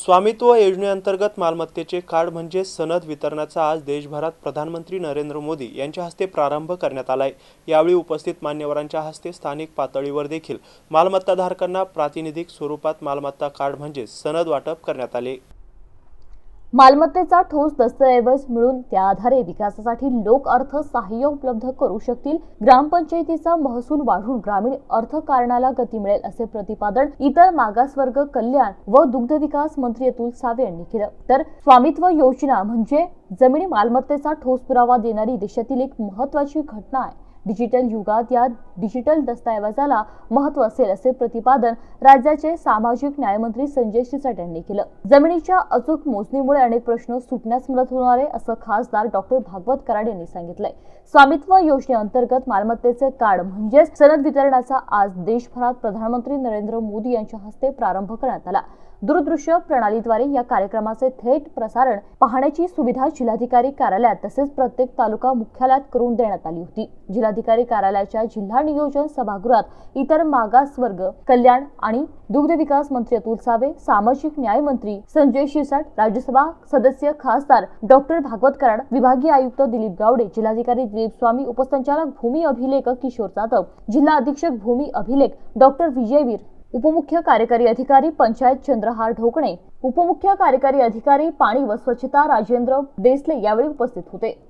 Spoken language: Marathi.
स्वामित्व योजनेअंतर्गत मालमत्तेचे कार्ड म्हणजे सनद वितरणाचा आज देशभरात प्रधानमंत्री नरेंद्र मोदी यांच्या हस्ते प्रारंभ करण्यात आलाय. यावेळी उपस्थित मान्यवरांच्या हस्ते स्थानिक पातळीवर देखील मालमत्ताधारकांना प्रातिनिधिक स्वरूपात मालमत्ता कार्ड म्हणजे सनद वाटप करण्यात आले. मालमत्तेचा ठोस दस्तऐवज मिळून त्या आधारे विकासासाठी लोक अर्थ सहाय्य उपलब्ध करू शकतील. ग्रामपंचायतीचा महसूल वाढून ग्रामीण अर्थकारणाला गती मिळेल असे प्रतिपादन इतर मागासवर्ग कल्याण व दुग्ध विकास मंत्री अतुल सावे यांनी केलं. तर स्वामित्व योजना म्हणजे जमिनी मालमत्तेचा ठोस पुरावा देणारी देशातील एक महत्वाची घटना आहे. डिजिटल युगात या डिजिटल दस्तऐवजाला महत्त्व असेल असे प्रतिपादन राज्याचे सामाजिक न्यायमंत्री संजय शिरसाट यांनी केलं. जमिनीच्या अचूक मोजणीमुळे अनेक प्रश्न सुटण्यास मदत होणार आहे असं खासदार डॉक्टर भागवत कराड यांनी सांगितलंय. स्वामित्व योजनेअंतर्गत मालमत्तेचे कार्ड म्हणजेच सनद वितरणाचा आज देशभरात प्रधानमंत्री नरेंद्र मोदी यांच्या हस्ते प्रारंभ करण्यात आला. दूरदृश्य प्रणालीद्वारे या कार्यक्रमाचे थेट प्रसारण पाहण्याची सुविधा जिल्हाधिकारी कार्यालयात तसेच प्रत्येक तालुका मुख्यालयात करून देण्यात आली होती. जिल्हा जिल्हाधिकारी कार्यालयाच्या जिल्हा नियोजन सभागृहात इतर मागासवर्ग कल्याण आणि दुग्ध विकास मंत्री अतुल सावे सामाजिक न्याय मंत्री संजय शिरसाट राज्यसभा सदस्य खासदार डॉक्टर भागवत कराड विभागीय आयुक्त दिलीप गावडे जिल्हाधिकारी दिलीप स्वामी उपसंचालक भूमी अभिलेख किशोर जाधव जिल्हा अधीक्षक भूमी अभिलेख डॉक्टर विजयवीर उपमुख्य कार्यकारी अधिकारी पंचायत चंद्रहार ढोकणे उपमुख्य कार्यकारी अधिकारी पाणी व स्वच्छता राजेंद्र देसले यावेळी उपस्थित होते.